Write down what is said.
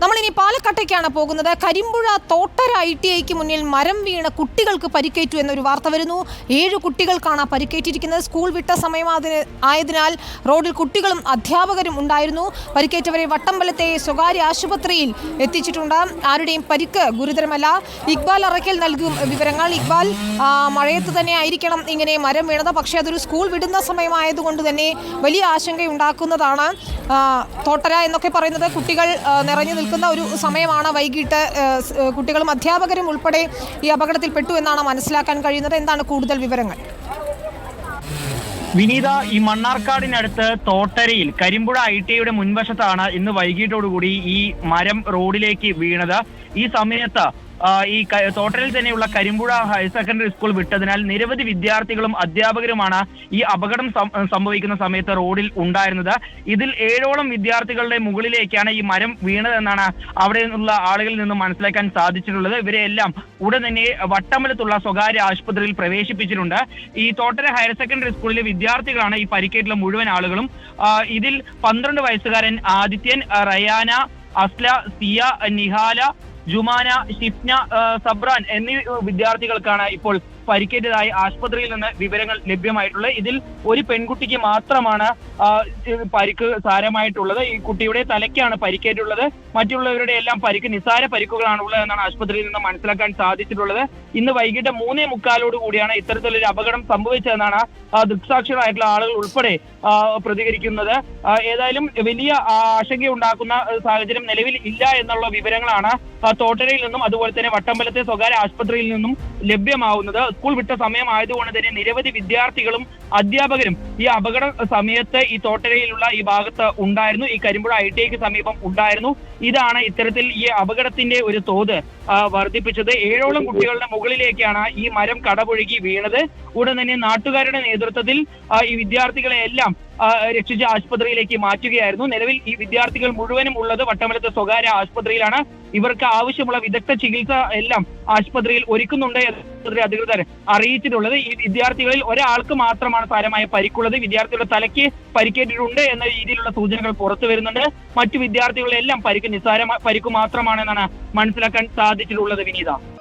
നമ്മളിനി പാലക്കാട്ടേക്കാണ് പോകുന്നത്. Karimpuzha Thottara I T ഐക്ക് മുന്നിൽ മരം വീണ് കുട്ടികൾക്ക് പരിക്കേറ്റു എന്നൊരു വാർത്ത വരുന്നു. ഏഴ് കുട്ടികൾക്കാണ് പരിക്കേറ്റിരിക്കുന്നത്. സ്കൂൾ വിട്ട സമയം അതിന് ആയതിനാൽ റോഡിൽ കുട്ടികളും അധ്യാപകരും ഉണ്ടായിരുന്നു. പരിക്കേറ്റവരെ വട്ടമ്പലത്തെ സ്വകാര്യ ആശുപത്രിയിൽ എത്തിച്ചിട്ടുണ്ട്. ആരുടെയും പരിക്ക് ഗുരുതരമല്ല. ഇക്ബാൽ അറയ്ക്കൽ നൽകും വിവരങ്ങൾ. ഇക്ബാൽ മഴയത്ത് തന്നെ ആയിരിക്കണം ഇങ്ങനെ മരം വീണത്. പക്ഷേ അതൊരു സ്കൂൾ വിടുന്ന സമയമായതുകൊണ്ട് തന്നെ വലിയ ആശങ്കയുണ്ടാക്കുന്നതാണ് തോട്ടര എന്നൊക്കെ പറയുന്നത്. കുട്ടികൾ നിറഞ്ഞു നിൽക്കുന്ന ഒരു സമയമാണ് വൈകിട്ട് കുട്ടികളും അധ്യാപകരും ഉൾപ്പെടെ ഈ അപകടത്തിൽപ്പെട്ടു എന്നാണ് മനസ്സിലാക്കാൻ കഴിയുന്നത്. എന്താണ് കൂടുതൽ വിവരങ്ങൾ? വിനീത ഈ മണ്ണാർക്കാടിനടുത്ത് തോട്ടരയിൽ കരിമ്പുഴ ഐ ടി ഐയുടെ മുൻവശത്താണ് ഇന്ന് വൈകിട്ടോടുകൂടി ഈ മരം റോഡിലേക്ക് വീണത്. ഈ സമയത്ത് ഈ തോട്ടലിൽ തന്നെയുള്ള കരിമ്പുഴ ഹയർ സെക്കൻഡറി സ്കൂൾ വിട്ടതിനാൽ നിരവധി വിദ്യാർത്ഥികളും അധ്യാപകരുമാണ് ഈ അപകടം സംഭവിക്കുന്ന സമയത്ത് റോഡിൽ ഉണ്ടായിരുന്നത്. ഇതിൽ ഏഴോളം വിദ്യാർത്ഥികളുടെ മുകളിലേക്കാണ് ഈ മരം വീണതെന്നാണ് അവിടെ നിന്നുള്ള ആളുകളിൽ നിന്ന് മനസ്സിലാക്കാൻ സാധിച്ചിട്ടുള്ളത്. ഇവരെയെല്ലാം ഉടൻ തന്നെ വട്ടമ്പലത്തുള്ള സ്വകാര്യ ആശുപത്രിയിൽ പ്രവേശിപ്പിച്ചിട്ടുണ്ട്. ഈ തോട്ടര ഹയർ സെക്കൻഡറി സ്കൂളിലെ വിദ്യാർത്ഥികളാണ് ഈ പരിക്കേറ്റുള്ള മുഴുവൻ ആളുകളും. ഇതിൽ പന്ത്രണ്ട് വയസ്സുകാരൻ ആദിത്യൻ റയാന അസ്ല സിയ നിഹാല ജുമാന ഷിഫ്ന സബ്രാൻ എന്നീ വിദ്യാർത്ഥികൾക്കാണ് ഇപ്പോൾ പരിക്കേറ്റതായി ആശുപത്രിയിൽ നിന്ന് വിവരങ്ങൾ ലഭ്യമായിട്ടുള്ളത്. ഇതിൽ ഒരു പെൺകുട്ടിക്ക് മാത്രമാണ് പരിക്ക് സാരമായിട്ടുള്ളത്. ഈ കുട്ടിയുടെ തലയ്ക്കാണ് പരിക്കേറ്റുള്ളത്. മറ്റുള്ളവരുടെ എല്ലാം പരിക്ക് നിസാര പരിക്കുകളാണ് ഉള്ളതെന്നാണ് ആശുപത്രിയിൽ നിന്ന് മനസ്സിലാക്കാൻ സാധിച്ചിട്ടുള്ളത്. ഇന്ന് വൈകിട്ട് മൂന്നേ മുക്കാലോട് കൂടിയാണ് ഇത്തരത്തിലൊരു അപകടം സംഭവിച്ചതെന്നാണ് ദൃക്സാക്ഷികളായിട്ടുള്ള ആളുകൾ ഉൾപ്പെടെ പ്രതികരിക്കുന്നത്. ഏതായാലും വലിയ ആശങ്ക ആശങ്കയുണ്ടാക്കുന്ന സാഹചര്യം നിലവിൽ ഇല്ല എന്നുള്ള വിവരങ്ങളാണ് തോട്ടരയിൽ നിന്നും അതുപോലെ തന്നെ വട്ടമ്പലത്തെ സ്വകാര്യ ആശുപത്രിയിൽ നിന്നും ലഭ്യമാവുന്നത്. സ്കൂൾ വിട്ട സമയം ആയതുകൊണ്ട് തന്നെ നിരവധി വിദ്യാർത്ഥികളും അധ്യാപകരും ഈ അപകട സമയത്ത് ഈ തോട്ടരയിലുള്ള ഈ ഭാഗത്ത് ഉണ്ടായിരുന്നു. ഈ കരിമ്പുഴ ഐ ടി ഐക്ക് സമീപം ഉണ്ടായിരുന്നു. ഇതാണ് ഇത്തരത്തിൽ ഈ അപകടത്തിന്റെ ഒരു തോത് വർദ്ധിപ്പിച്ചത്. ഏഴോളം കുട്ടികളുടെ മുകളിലേക്കാണ് ഈ മരം കടപുഴകി വീണത്. ഉടൻ തന്നെ നാട്ടുകാരുടെ നേതൃത്വത്തിൽ ഈ വിദ്യാർത്ഥികളെ എല്ലാം രക്ഷിച്ച് ആശുപത്രിയിലേക്ക് മാറ്റുകയായിരുന്നു. നിലവിൽ ഈ വിദ്യാർത്ഥികൾ മുഴുവനും ഉള്ളത് വട്ടമലത്തെ സ്വകാര്യ ആശുപത്രിയിലാണ്. ഇവർക്ക് ആവശ്യമുള്ള വിദഗ്ധ ചികിത്സ എല്ലാം ആശുപത്രിയിൽ ഒരുക്കുന്നുണ്ട് ആശുപത്രി അധികൃതർ അറിയിച്ചിട്ടുള്ളത്. ഈ വിദ്യാർത്ഥികളിൽ ഒരാൾക്ക് മാത്രമാണ് സാരമായ പരിക്കുള്ളത് വിദ്യാർത്ഥികളുടെ തലയ്ക്ക് പരിക്കേറ്റിട്ടുണ്ട് എന്ന രീതിയിലുള്ള സൂചനകൾ പുറത്തു വരുന്നുണ്ട്. മറ്റു വിദ്യാർത്ഥികളെല്ലാം പരിക്ക് നിസ്സാര പരിക്ക് മാത്രമാണെന്നാണ് മനസ്സിലാക്കാൻ സാധിച്ചിട്ടുള്ളത് വിനീത.